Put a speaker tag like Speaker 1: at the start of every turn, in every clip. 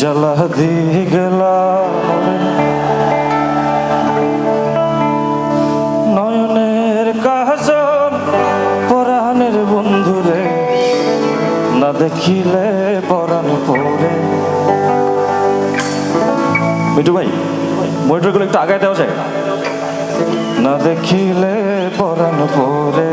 Speaker 1: জ্বালা দিয়ে গেলা নয়নের কাজন পরাণের বন্ধুরে, না দেখিলে পরাণ পড়ে মিঠু ভাই, মনিটরগুলো একটু আগায় দেওয়া যায়। না দেখিলে পরাণ পড়ে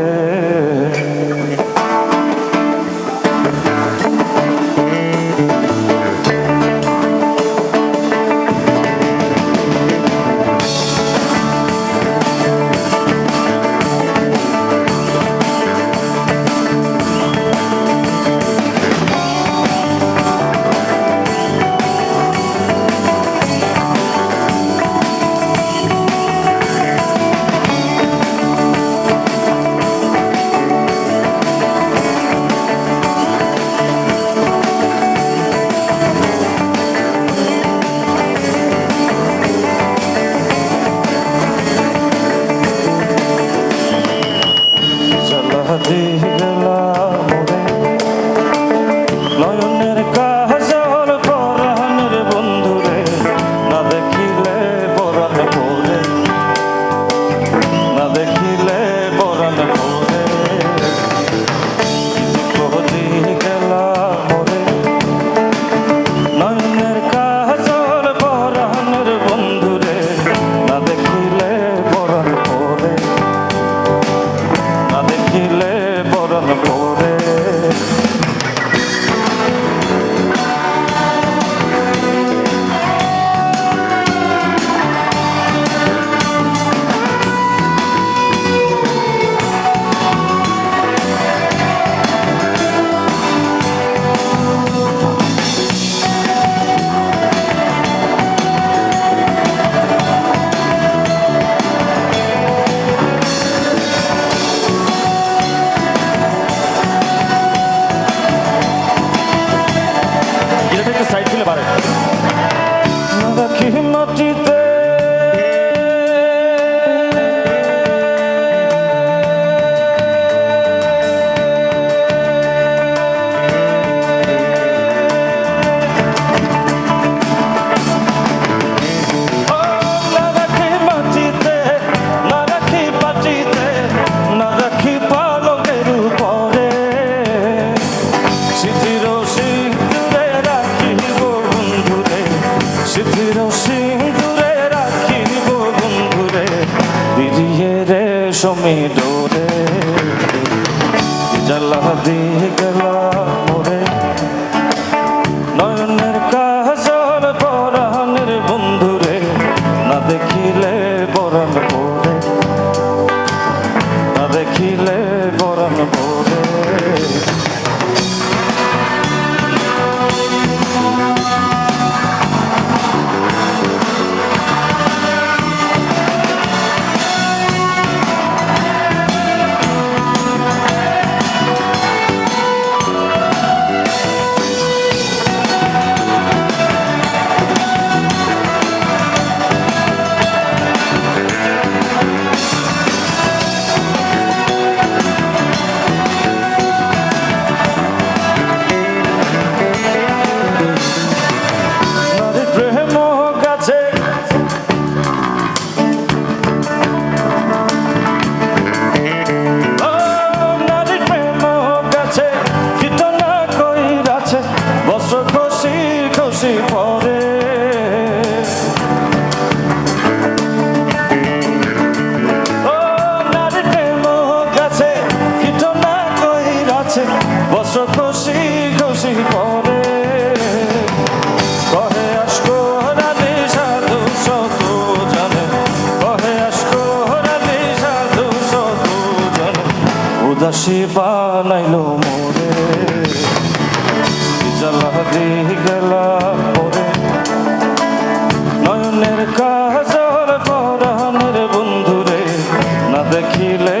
Speaker 1: রেশমি ডোরে জালা দিয়ে গেলা। দাসী বানাইল মোরে। জ্বালা দিয়ে গেলা পরে নয়নের কাজল পরাণের বন্ধুরে না দেখিলে